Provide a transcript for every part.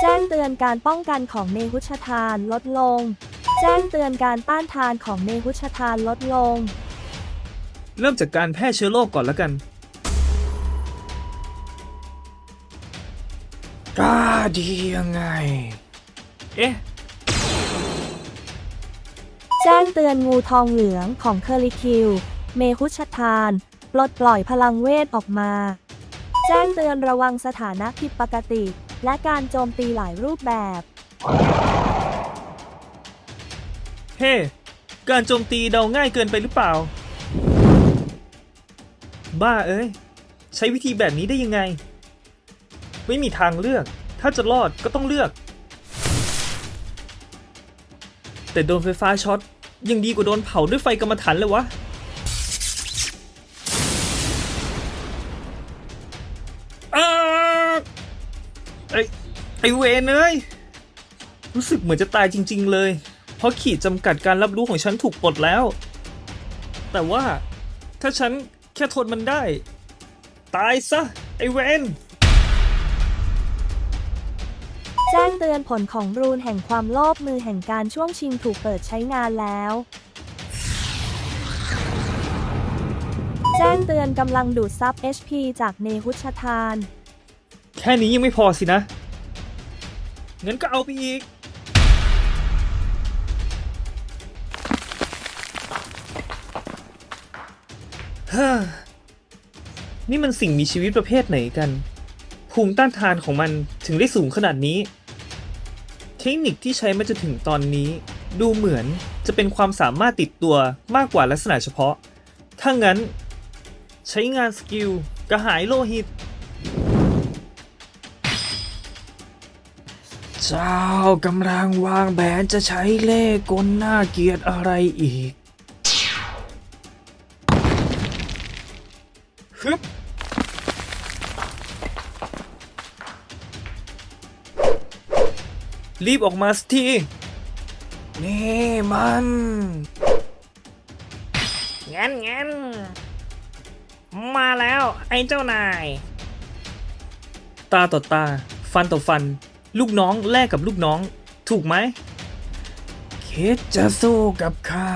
แจ้งเตือนการป้องกันของเนหุชทานลดลง แจ้งเตือนการต้านทานของเนหุชทานลดลง เริ่มจากการแพร่เชื้อโรคก่อนแล้วกันกล้าดียังไง เอ๊ะ แจ้งเตือนงูทองเหลืองของเคอริคิว เมหุชทาน ปลดปล่อยพลังเวทออกมา แจ้งเตือนระวังสถานะผิดปกติ และการโจมตีหลายรูปแบบ เฮ้ การโจมตีเดาง่ายเกินไปหรือเปล่า บ้าเอ้ย ใช้วิธีแบบนี้ได้ยังไง ไม่มีทางเลือก ถ้าจะรอดก็ต้องเลือก แต่โดนไฟฟ้าช็อตยังดีกว่าโดนเผาด้วยไฟกรรมฐานเลยวะ ไอ้ไอเวนเอ้ยรู้สึกเหมือนจะตายจริง ๆ เลย เพราะขีดจำกัดการรับรู้ของฉันถูกปลดแล้ว แต่ว่าถ้าฉันแค่ทนมันได้ ตายซะ ไอเวนแจ้งเตือนผลของรูนแห่งความโลภมือแห่งการช่วงชิงถูกเปิดใช้งานแล้ว แจ้งเตือนกำลังดูดซับ HP จากเนหุชทาน แค่นี้ยังไม่พอสินะ งั้นก็เอาไปอีก ฮ่า นี่มันสิ่งมีชีวิตประเภทไหนกัน ภูมิต้านทานของมันถึงได้สูงขนาดนี้ เทคนิคที่ใช้มาจนถึงตอนนี้ ดูเหมือนจะเป็นความสามารถติดตัวมากกว่าลักษณะเฉพาะ ถ้างั้น ใช้งานสกิลกระหายโลหิต เจ้ากำลังวางแผนจะใช้เล่กลน่าเกลียดอะไรอีกฮึบรีบออกมาสทีนี่มันงั้นงั้นมาแล้วไอ้เจ้านาย ตาต่อตา ฟันต่อฟัน ลูกน้องแลกกับลูกน้อง ถูกไหมคิดจะสู้กับข้า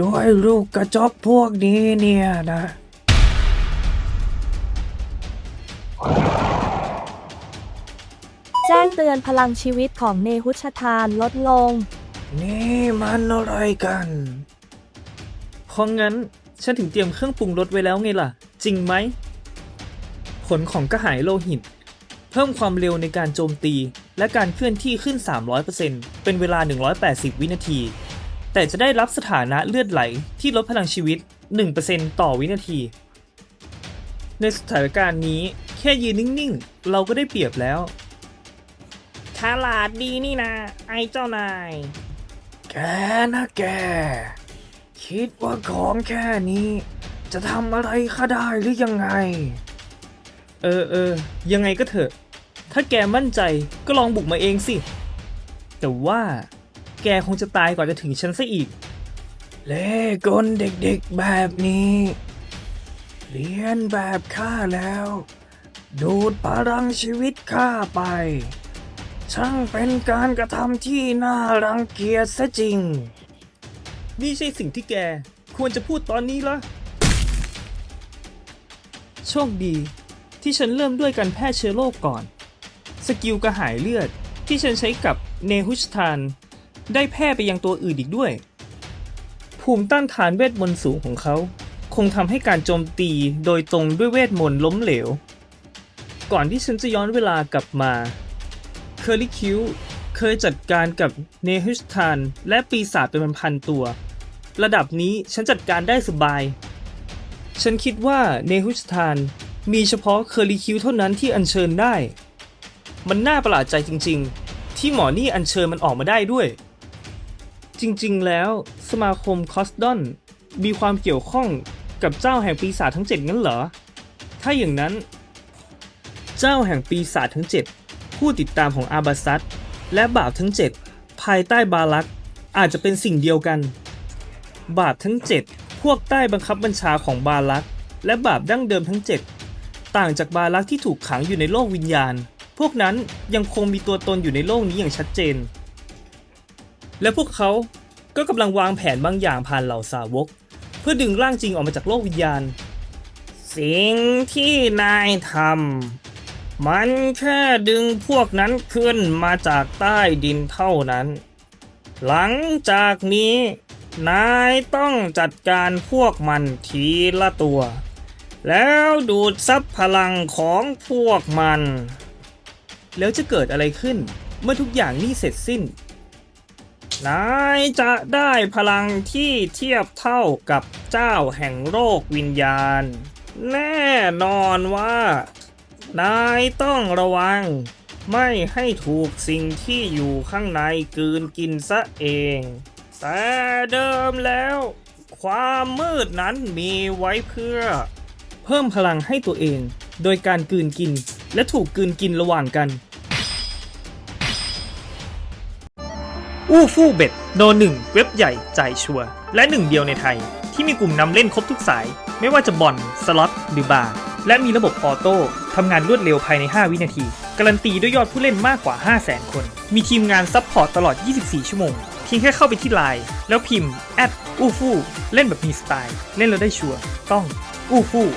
ด้วยลูกกระจอกพวกนี้เนี่ยนะ แจ้งเตือนพลังชีวิตของเนหุชทานลดลง นี่มันอะไรกันเพราะงั้นฉันถึงเตรียมเครื่องปรุงรสไว้แล้วไงล่ะ จริงไหม ผลของกระหายโลหิต เพิ่มความเร็วในการโจมตี และการเคลื่อนที่ขึ้น 300%เป็นเวลา 180 วินาที แต่จะได้รับสถานะเลือดไหลที่ลดพลังชีวิต 1%ต่อวินาที ในสถานการณ์นี้แค่ยืนนิ่ง ๆ เราก็ได้เปรียบแล้วฉลาดดีนี่นะ ไอ้เจ้านาย แกนะแก คิดว่าของแค่นี้ จะทำอะไรข้าได้หรือยังไง เออเออยังไงก็เถอะ ถ้าแกมั่นใจก็ลองบุกมาเองสิ แต่ว่าแกคงจะตายก่อนจะถึงฉันซะอีก เล่กลเด็กๆแบบนี้ เรียนแบบข้าแล้ว ดูดพลังชีวิตข้าไป ช่างเป็นการกระทำที่น่ารังเกียจซะจริง นี่ใช่สิ่งที่แกควรจะพูดตอนนี้ละโชคดี ที่ฉันเริ่มด้วยการแพร่เชื้อโรคก่อน สกิลกระหายเลือดที่ฉันใช้กับเนฮุชทาน ได้แพร่ไปยังตัวอื่นอีกด้วย ภูมิต้านทานเวทมนต์สูงของเขา คงทำให้การโจมตีโดยตรงด้วยเวทมนต์ล้มเหลว ก่อนที่ฉันจะย้อนเวลากลับมาเคอรี่คิวเคยจัดการกับเนฮุชทาน และปีศาจเป็นพันๆตัว ระดับนี้ฉันจัดการได้สบาย ฉันคิดว่าเนฮุชทาน มีเฉพาะเคอรี่คิวเท่านั้นที่อัญเชิญได้ มันน่าประหลาดใจจริงๆ ที่หมอนี่อัญเชิญมันออกมาได้ด้วย จริงๆ แล้วสมาคมคอสดอนมีความเกี่ยวข้องกับเจ้าแห่งปีศาจทั้ง 7 งั้นเหรอ ถ้าอย่างนั้น เจ้าแห่งปีศาจทั้ง 7 ผู้ติดตามของอาบาซัตและบาปทั้ง 7 ภายใต้บาลักอาจจะเป็นสิ่งเดียวกัน บาปทั้ง 7 พวกใต้บังคับบัญชาของบาลักและบาปดั้งเดิมทั้ง 7 ต่างจากบาลักที่ถูกขังอยู่ในโลกวิญญาณ พวกนั้นยังคงมีตัวตนอยู่ในโลกนี้อย่างชัดเจน และพวกเขาก็กำลังวางแผนบางอย่างผ่านเหล่าสาวก เพื่อดึงร่างจริงออกมาจากโลกวิญญาณ สิ่งที่นายทำมันแค่ดึงพวกนั้นขึ้นมาจากใต้ดินเท่านั้น หลังจากนี้ นายต้องจัดการพวกมันทีละตัว แล้วดูดซับพลังของพวกมัน แล้วจะเกิดอะไรขึ้น เมื่อทุกอย่างนี่เสร็จสิ้น นายจะได้พลังที่เทียบเท่ากับเจ้าแห่งโลกวิญญาณ แน่นอนว่า นายต้องระวัง ไม่ให้ถูกสิ่งที่อยู่ข้างในกืนกินซะเอง แต่เดิมแล้ว ความมืดนั้นมีไว้เพื่อ พิ่มพลังให้ตัวเอง โดยการกืนกิน และถูกกืนกินระหว่างกัน อู้ฟู่เบ็ดโนหนึ่งเว็บใหญ่จ่ายชัวร์และหนึ่งเดียวในไทย ที่มีกลุ่มนำเล่นครบทุกสาย ไม่ว่าจะบอลสล็อตหรือบาร์และมีระบบออโต้ทำงานรวดเร็วภายใน 5 วินาที การันตีด้วยยอดผู้เล่นมากกว่า 5 0 0 0 0 0 คน มีทีมงานซัพพอร์ตตลอด 24 ชั่วโมง เพียงแค่เข้าไปที่ไลน์แล้วพิมพ์ at อู้ฟู่เล่นแบบมีสไตล์ เล่นแล้วได้ชัวร์ต้องอู้ฟู่